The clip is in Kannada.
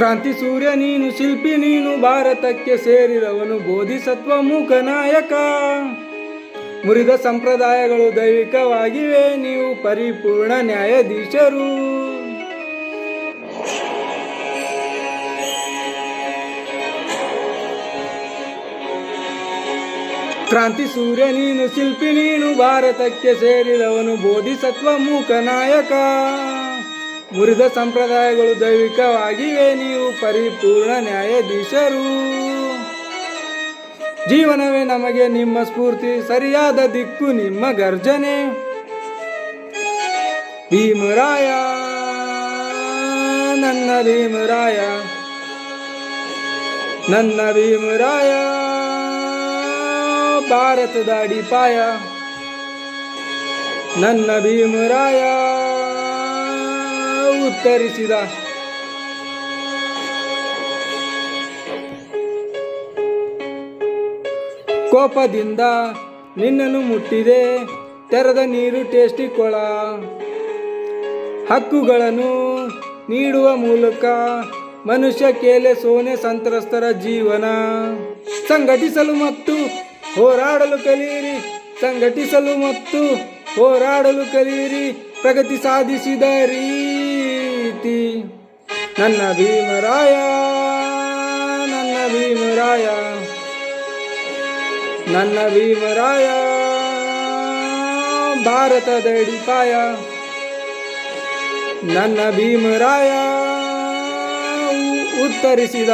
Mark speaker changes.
Speaker 1: ಕ್ರಾಂತಿ ಸೂರ್ಯ ನೀನು ಶಿಲ್ಪಿ, ನೀನು ಭಾರತಕ್ಕೆ ಸೇರಿದವನು ಬೋಧಿಸತ್ವ ಮೂಕ ನಾಯಕ. ಮುರಿದ ಸಂಪ್ರದಾಯಗಳು ದೈವಿಕವಾಗಿವೆ, ನೀವು ಪರಿಪೂರ್ಣ ನ್ಯಾಯಾಧೀಶರು. ಕ್ರಾಂತಿ ಸೂರ್ಯ ನೀನು ಶಿಲ್ಪಿ, ನೀನು ಭಾರತಕ್ಕೆ ಸೇರಿದವನು ಬೋಧಿಸತ್ವ ಮೂಕ ನಾಯಕ. ಮುರಿದ ಸಂಪ್ರದಾಯಗಳು ದೈವಿಕವಾಗಿವೆ ನೀವು ಪರಿಪೂರ್ಣ ನ್ಯಾಯಾಧೀಶರು. ಜೀವನವೇ ನಮಗೆ ನಿಮ್ಮ ಸ್ಫೂರ್ತಿ, ಸರಿಯಾದ ದಿಕ್ಕು, ನಿಮ್ಮ ಗರ್ಜನೆ. ಭೀಮರಾಯ, ನನ್ನ ಭೀಮರಾಯ ನನ್ನ ಭೀಮರಾಯ, ಭಾರತದ ಅಡಿಪಾಯ, ನನ್ನ ಭೀಮರಾಯ. ಉತ್ತರಿಸಿದ. ಕೋಪದಿಂದ ನಿನ್ನನ್ನು ಮುಟ್ಟಿದೆ, ತೆರೆದ ನೀರು ಟೇಸ್ಟಿ ಕೊಳ. ಹಕ್ಕುಗಳನ್ನು ನೀಡುವ ಮೂಲಕ ಮನುಷ್ಯ ಕೇಲೆ ಸೋನೆ ಸಂತ್ರಸ್ತರ ಜೀವನ. ಸಂಘಟಿಸಲು ಮತ್ತು ಹೋರಾಡಲು ಕಲಿಯಿರಿ, ಸಂಘಟಿಸಲು ಮತ್ತು ಹೋರಾಡಲು ಕಲಿಯಿರಿ, ಪ್ರಗತಿ ಸಾಧಿಸಿದ ರೀತಿ ನನ್ನ ಭೀಮರಾಯ ನನ್ನ ಭೀಮರಾಯ. ನನ್ನ ಭೀಮರಾಯ ಭಾರತದ ಅಡಿಪಾಯ ನನ್ನ ಭೀಮರಾಯ ಉತ್ತರಿಸಿದ